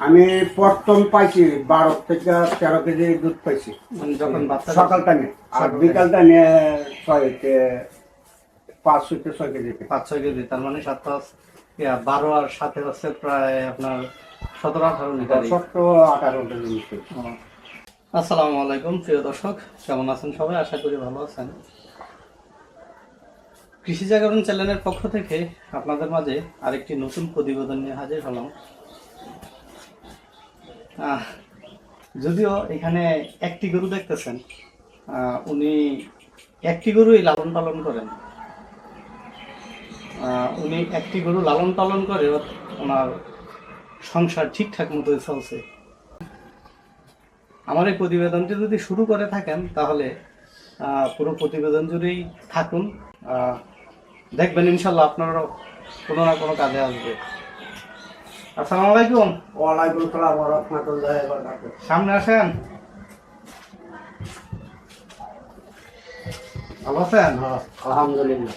আমি প্রথম পাইছি বারো থেকে তেরো কেজি দুধ পাইছি। মানে যখন সকাল টাইমে আর বিকাল টাইমে ছয় পাঁচ থেকে ছয় কেজি পাঁচ ছয় কেজি তার মানে সাত পাঁচ বারো আর সাথে হচ্ছে প্রায় আপনার সতেরো আঠারো লিটার সত্তর আঠারো কেজি আসসালামু আলাইকুম প্রিয় দর্শক কেমন আছেন সবাই? আশা করি ভালো আছেন। কৃষি জাগরণ চ্যানেলের পক্ষ থেকে আপনাদের মাঝে আরেকটি নতুন প্রতিবেদন নিয়ে হাজির হলাম। যদিও এখানে একটি গরু দেখতেছেন উনি একটি গরুই লালন পালন করেন। উনি একটি গরু লালন পালন করে ওনার সংসার ঠিকঠাক মতো চলছে। আমার এই প্রতিবেদনটি যদি শুরু করে থাকেন, তাহলে পুরো প্রতিবেদন জুড়েই থাকুন। দেখবেন ইনশাল্লাহ আপনারও কোনো না কোনো কাজে আসবে। আসসালামু আলাইকুম। ওয়ালাইকুম সালাম ওয়া রাহমাতুল্লাহি ওয়া বারাকাতুহু। সামনে আসেন। ভালো আছেন? হ্যাঁ, আলহামদুলিল্লাহ।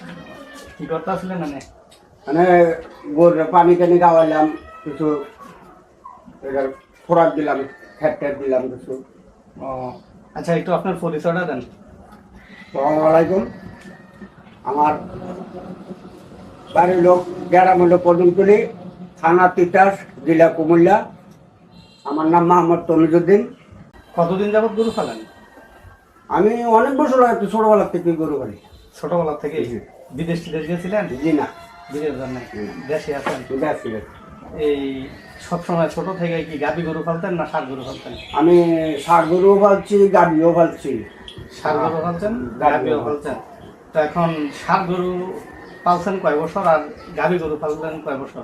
কি করতে আসলেন মানে মানে গরুর পানি টানি খাওয়াইলাম কিছু খোরাক দিলাম খেট টেট দিলাম কিছু। ও আচ্ছা একটু আপনার পরিচয়টা দেন। আসসালামু আলাইকুম। আমার বাড়ির লোক গ্রাম হলো পদমতুলি থানা তিতাস জেলা কুমিল্লা। আমার নাম মোহাম্মদ তনুজুদ্দিন। কতদিন যাবত গরু ফেলেন আমি অনেক বছর একটু ছোটবেলা থেকে গরু বাড়ি ছোটবেলা থেকে। বিদেশ টিদেশ গেছিলেন? জি না। বিদেশ যান নাই? দেশে আছেন? আছে। এই সবসময় ছোট থেকে কি গাবি গরু ফালতেন না ষাট গরু ফালতেন আমি ষাট গরুও পালছি গাড়িও পালছি। ষাট গরু ফালছেন গাভী গাবিও। ফালছেন তো এখন ষাট গরু পালছেন কয় বছর আর গাবি গরু ফালতেন কয় বছর?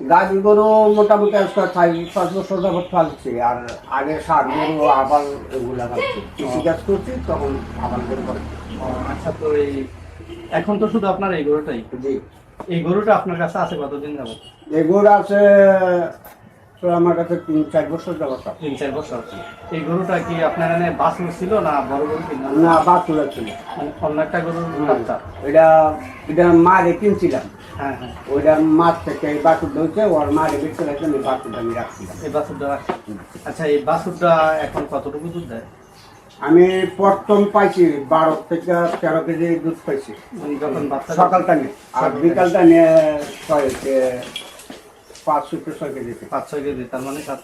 গাড়ি গরু মোটামুটি আজকে চাই পাঁচ বছর যাবত ফালছে আর আগে সার গরু আবার এগুলা কৃষি কাজ করছি তখন আবার গরু করে। আচ্ছা তো এই এখন তো শুধু আপনার এই গরুটাই? জি। এই গরুটা আপনার কাছে আছে কতদিন যাবত এই গরু আছে তো আমার কাছে তিন চার বছর যাবত তিন চার বছর এই গরুটা কি আপনার এখানে বাছুর ছিল না বড় গরু না বাছুর ছিল মানে অন্য একটা গরুর বাচ্চা? এটা এটা মারে কিনছিলাম। হ্যাঁ হ্যাঁ। ওইটা মাছ থেকে এই বাছুর ধরছে ওর মারে আমি বাছুরটা আমি রাখছিলাম। এই বাছুরটা আচ্ছা এই বাছুরটা এখন কতটুকু দুধ দেয়? আমি প্রথম পাইছি বারো থেকে তেরো কেজি দুধ পাইছি। মানে যখন বাচ্চা সকাল টাইমে আর সকাল বিকাল টাইমে ছয় কে- পাঁচ থেকে ছয় কেজি পাঁচ ছয় কেজি তার মানে সাত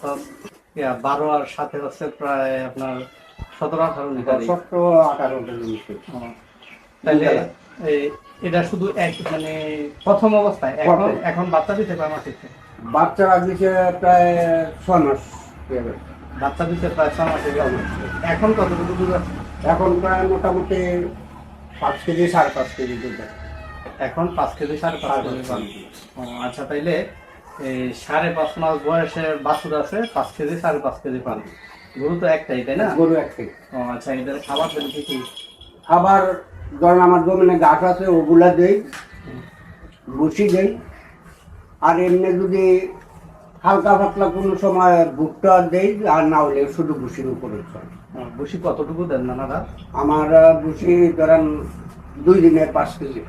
বারো আর সাথে হচ্ছে প্রায় আপনার সতেরো আঠারো লিটার সত্তর আঠারো কেজি তাহলে এই এটা শুধু এক মানে প্রথম অবস্থায় এখন এখন বাচ্চা দিতে পারে মাস দিতে বাচ্চারা দিছে প্রায় ছয় মাস বাচ্চা দিতে প্রায় ছ মাসে এখন কতটুকু দুধ আছে? এখন প্রায় মোটামুটি পাঁচ কেজি সাড়ে পাঁচ কেজি দুধ। এখন পাঁচ কেজি সাড়ে পাঁচ কেজি আচ্ছা তাইলে এই সাড়ে পাঁচ মাস বয়সের বাছুর আছে পাঁচ কেজি সাড়ে পাঁচ কেজি পান। গরু তো একটাই তাই না? গরু একটি ও আচ্ছা এদের খাবার দেন কি কি? আবার ধরেন আমার জমিনে গাছ আছে ওগুলা দেই বসি দেই আর এমনি যদি হালকা পাতলা কোনো সময় ভুট্টা দেই আর না হলে শুধু ভুসির উপরে চলে। ও, কতটুকু দেন নানারা আমার আহ, ভুসি ধরেন দুই দিনে পাঁচ কেজি।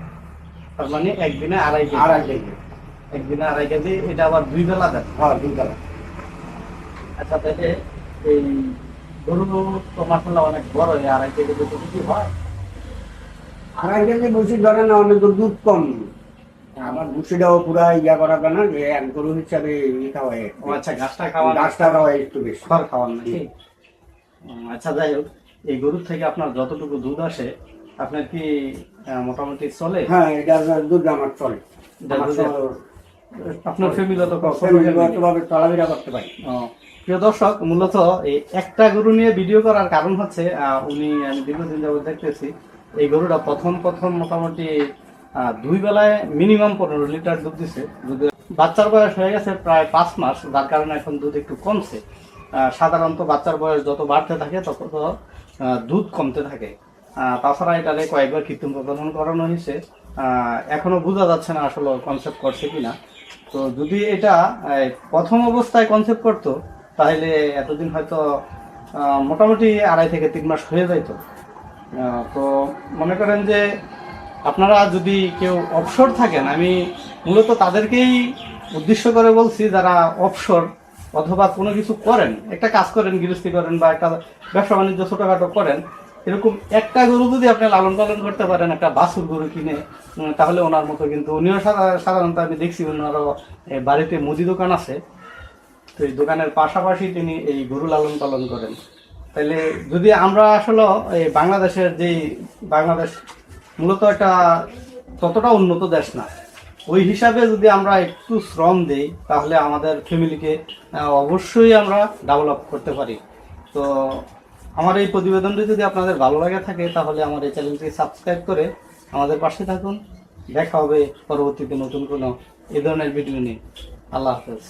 তার মানে একদিনে আড়াই আড়াই কেজি। একদিনে আড়াই কেজি এটা আবার দুই বেলা দেন। হ্যাঁ দুই বেলা। আচ্ছা তাহলে এই গরু তো মাসাল্লাহ অনেক বড় এই আড়াই কেজি দুটো কি হয়? আড়াই কেজি ভুসি ধরেন অনেক দুধ কম। আমার ভুসিটাও পুরা ইয়া করা কেন যে এক গরু হিসাবে খাওয়াই আচ্ছা ঘাসটা খাওয়ান গাছটা খাওয়াই একটু বেশি। খড় খাওয়ান নাকি আচ্ছা যাই হোক এই গরুর থেকে আপনার যতটুকু দুধ আসে আপনার কি মোটামুটি চলে? হ্যাঁ এটা দুধ আমার চলে। আপনার ফ্যামিলি তো ফ্যামিলিগতভাবে চলাফেরা করতে পারি। প্রিয় দর্শক মূলত এই একটা গরু নিয়ে ভিডিও করার কারণ হচ্ছে উনি আমি দীর্ঘদিন যাবত দেখতেছি এই গরুটা প্রথম প্রথম মোটামুটি দুই বেলায় মিনিমাম পনেরো লিটার দুধ দিছে। যদি বাচ্চার বয়স হয়ে গেছে প্রায় পাঁচ মাস যার কারণে এখন দুধ একটু কমছে। সাধারণত বাচ্চার বয়স যত বাড়তে থাকে তত তো, দুধ কমতে থাকে। তাছাড়া এটাকে কয়েকবার কৃত্রিম প্রজনন করানো হয়েছে। আহ, এখনও বোঝা যাচ্ছে না আসলে কনসেপ্ট করছে কিনা। তো যদি এটা প্রথম অবস্থায় কনসেপ্ট করতো, তাহলে এতদিন হয়তো মোটামুটি আড়াই থেকে তিন মাস হয়ে যাইত। তো মনে করেন যে আপনারা যদি কেউ অবসর থাকেন, আমি মূলত তাদেরকেই উদ্দেশ্য করে বলছি, যারা অবসর অথবা কোনো কিছু করেন, একটা কাজ করেন, গৃহস্থী করেন বা একটা ব্যবসা বাণিজ্য ছোটোখাটো করেন, এরকম একটা গরু যদি আপনি লালন পালন করতে পারেন, একটা বাছুর গরু কিনে তাহলে ওনার মতো কিন্তু, উনিও সাধা- সাধারণত আমি দেখছি ওনারও বাড়িতে মুদি দোকান আছে। তো এই দোকানের পাশাপাশি তিনি এই গরু লালন পালন করেন। তাহলে যদি আমরা আসলে এই বাংলাদেশের যে বাংলাদেশ মূলত একটা ততটা উন্নত দেশ না, ওই হিসাবে যদি আমরা একটু শ্রম দেই, তাহলে আমাদের ফ্যামিলিকে অবশ্যই আমরা ডেভেলপ করতে পারি। তো আমার এই প্রতিবেদনটি যদি আপনাদের ভালো লাগে থাকে, তাহলে আমার এই চ্যানেলটি সাবস্ক্রাইব করে আমাদের পাশে থাকুন। দেখা হবে পরবর্তীতে নতুন কোনো এ ধরনের ভিডিও নিয়ে। আল্লাহ হাফেজ।